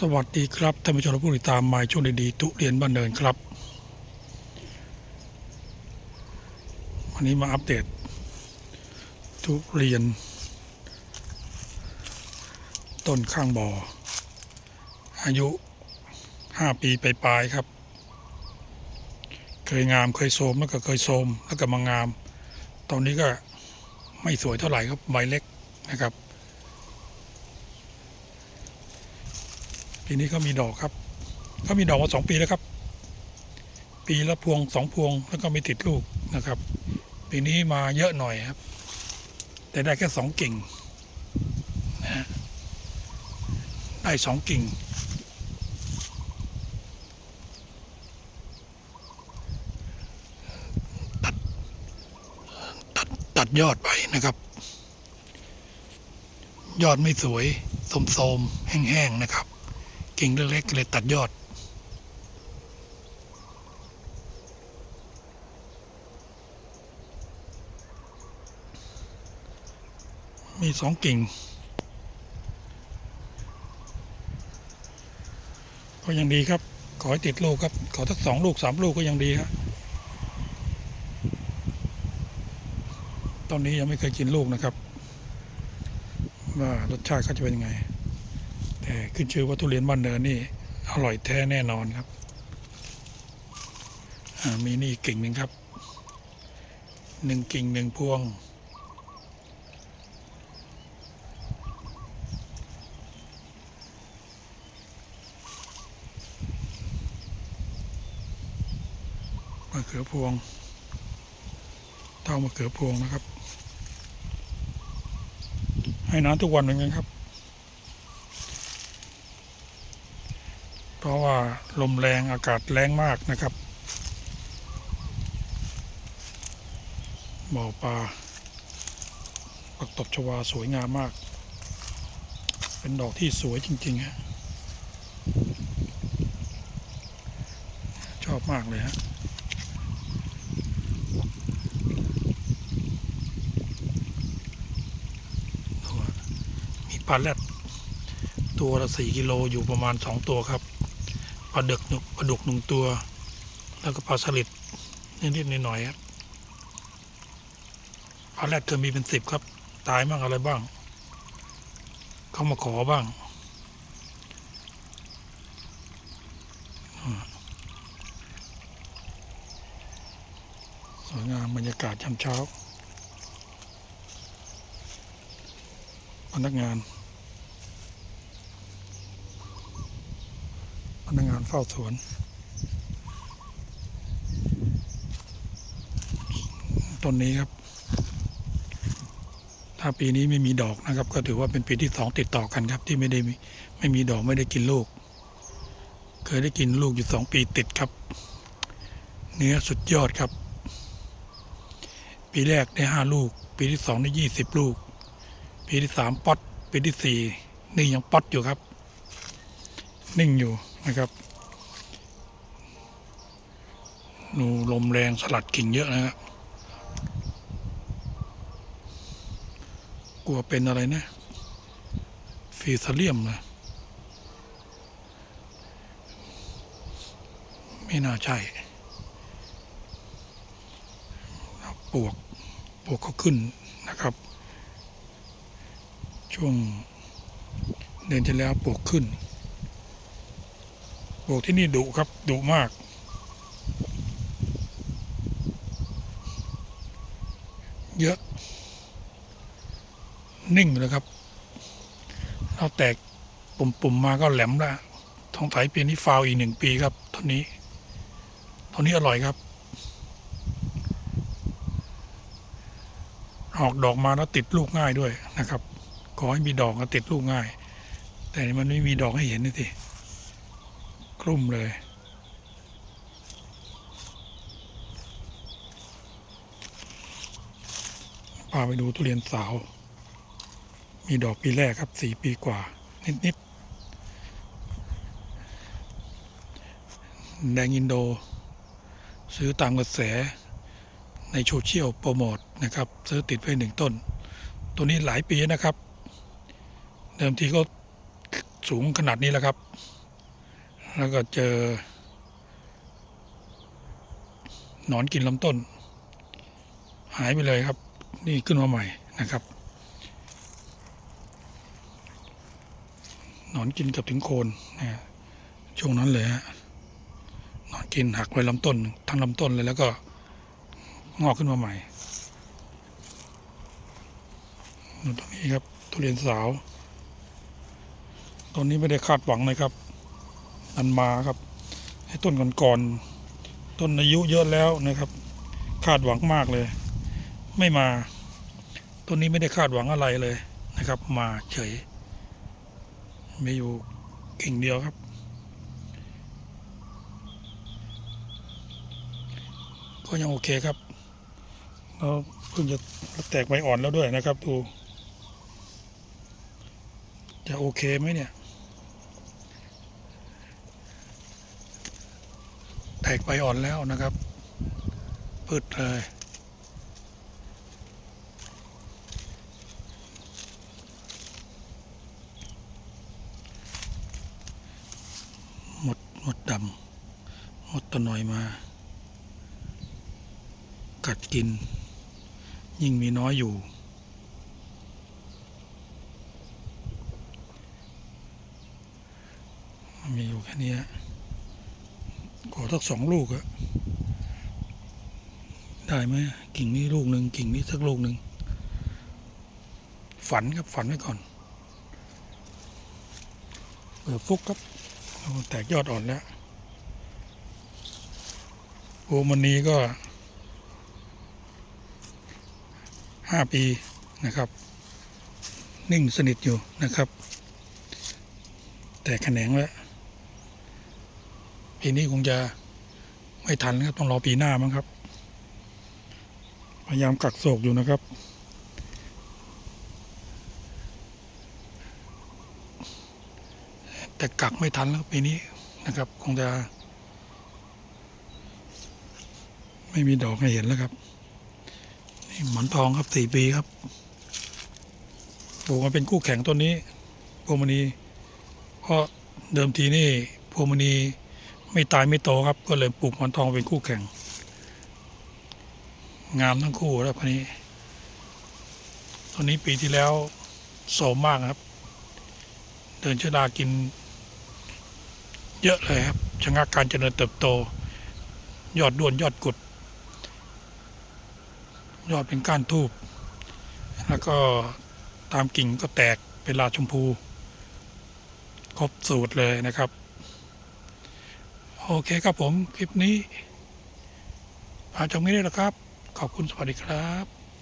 สวัสดีครับท่านผู้ชมผู้ติดตามมายช่วงดีๆทุเรียนบ้านเนินครับ วันนี้มาอัปเดต ทุเรียน ต้นข้างบ่อ อายุห้าปีไปปลายครับ เคยงามเคยโทมแล้วก็เคยโทมแล้วก็มางาม ตอนนี้ก็ไม่สวยเท่าไหร่ครับใบเล็กนะครับ ปีนี้เขามีดอกครับเขามีดอกมาสองปีแล้วครับ ปีละพวงสองพวงแล้วก็ไม่ติดลูกนะครับ ปีนี้มาเยอะหน่อยครับ แต่ได้แค่สองกิ่งนะฮะได้สองกิ่ง ตัดตัดตัดยอดไปนะครับยอดไม่สวยโสมๆแห้งๆนะครับ กิ่งเล็กๆเลยตัดยอด มีสองกิ่ง ก็ยังดีครับ ขอให้ติดลูกครับ ขอสักสองลูกสามลูกก็ยังดีครับตอนนี้ยังไม่เคยกินลูกนะครับว่ารสชาติเขาจะเป็นยังไง แต่ขึ้นชื่อว่าทุเรียนบ้านเนินนี่อร่อยแท้แน่นอนครับมีนี่อีกกิ่งหนึ่งครับหนึ่งกิ่งหนึ่งพวง มะเขือพวงเต้ามะเขือพวงนะครับ ให้น้ำทุกวันเหมือนกันครับ เพราะว่าลมแรงอากาศแรงมากนะครับบ่อปลาปักตบชวาสวยงามมาก เป็นดอกที่สวยจริงๆฮะชอบมากเลยฮะมีปลาแรดตัวละสี่กิโลอยู่ประมาณสองตัวครับ ปลาดึกหนึ่งปลาดุกหนึ่งตัว แล้วก็ปลาสลิดนิดๆหน่อยๆครับปลาแรดเคยมีเป็นสิบครับ ตายบ้างอะไรบ้าง เขามาขอบ้างสวยงามบรรยากาศยามเช้า พนักงาน พนักงาน เฝ้าสวน ต้นนี้ครับ ถ้าปีนี้ไม่มีดอกนะครับ ก็ถือว่าเป็นปีที่สองติดต่อกันครับ ที่ไม่ได้มีไม่มีดอกไม่ได้กินลูก เคยได้กินลูกอยู่สองปีติดครับ เนื้อสุดยอดครับ ปีแรกได้ห้าลูก ปีที่สองได้ยี่สิบลูก ปีที่สามป๊อตปีที่สี่นี่ยังป๊อตอยู่ครับ นิ่งอยู่นะครับ นูลมแรงสลัดกิ่งเยอะนะครับ กลัวเป็นอะไรนะฟีซาเลียมนะไม่น่าใช่ปวกปวกเขาขึ้นนะครับ ช่วงเดือนที่แล้วปลวกขึ้นปลวกที่นี่ดุครับดุมาก เยอะ นิ่งเลยครับ เราแตกปุ่มๆมาก็แหลมละทองไถปีนี้ฟาวอีกหนึ่งปีครับต้นนี้ต้นนี้อร่อยครับ ออกดอกมาแล้วติดลูกง่ายด้วยนะครับ ขอให้มีดอกก็ติดลูกง่าย แต่นี่มันไม่มีดอกให้เห็นนี่สิกลุ่มเลย พาไปดูทุเรียนสาว มีดอกปีแรกครับสี่ปีกว่า นิดๆแดงอินโด ซื้อตามกระแสในโซเชียลโปรโมทนะครับ ซื้อติดไว้หนึ่งต้น ตัวนี้หลายปีนะครับ เดิมทีก็สูงขนาดนี้แล้วครับ แล้วก็เจอ หนอนกินลำต้น หายไปเลยครับ นี่ขึ้นมาใหม่นะครับ หนอนกินกับถึงโคนนะช่วงนั้นเลยฮะหนอนกินหักไปลำต้นทั้งลำต้นเลยแล้วก็งอกขึ้นมาใหม่ดูตรงนี้ครับทุเรียนสาวต้นนี้ไม่ได้คาดหวังเลยครับ อันมาครับ ให้ต้นก่อนๆต้นอายุเยอะแล้วนะครับ คาดหวังมากเลย ไม่มาต้นนี้ไม่ได้คาดหวังอะไรเลยนะครับ มาเฉย มีอยู่กิ่งเดียวครับ ก็ยังโอเคครับแล้วเพิ่งจะแตกใบอ่อนแล้วด้วยนะครับดูจะโอเคไหมเนี่ย แตกใบอ่อนแล้วนะครับพืดเลย ห มดดำมดตัวหน่อยมา กัดกิน ยิ่งมีน้อยอยู่ มีอยู่แค่นี้ขอสักสองลูกอะได้ไหมกิ่งนี้ลูกหนึ่งกิ่งนี้สักลูกหนึ่งฝันครับฝันไว้ก่อนเปิดฟุกครับ แตกยอดอ่อนแล้วโอมันนี้ก็ห้าปีนะครับ นิ่งสนิทอยู่นะครับ แต่แขนงแล้วปีนี้คงจะไม่ทันครับต้องรอปีหน้ามั้งครับ พยายามกักโศกอยู่นะครับ แต่กักไม่ทันแล้วปีนี้นะครับ คงจะ ไม่มีดอกให้เห็นแล้วครับ นี่หมอนทองครับสี่ปีครับปลูกมาเป็นคู่แข่งต้นนี้พวงมณีเพราะเดิมทีนี่พวงมณีไม่ตายไม่โตครับ ก็เลยปลูกหมอนทองเป็นคู่แข่ง งามทั้งคู่แล้วพันนี้ต้นนี้ปีที่แล้วโสมมากครับ เดินชดากิน เยอะเลยครับชะงักการเจริญเติบโต ยอดด้วนยอดกุด ยอดเป็นก้านทูบแล้วก็ตามกิ่งก็แตกเป็นลาชมพู ครบสูตรเลยนะครับ โอเคครับผม คลิปนี้อาจจะไม่ได้แล้วครับ ขอบคุณสวัสดีครับ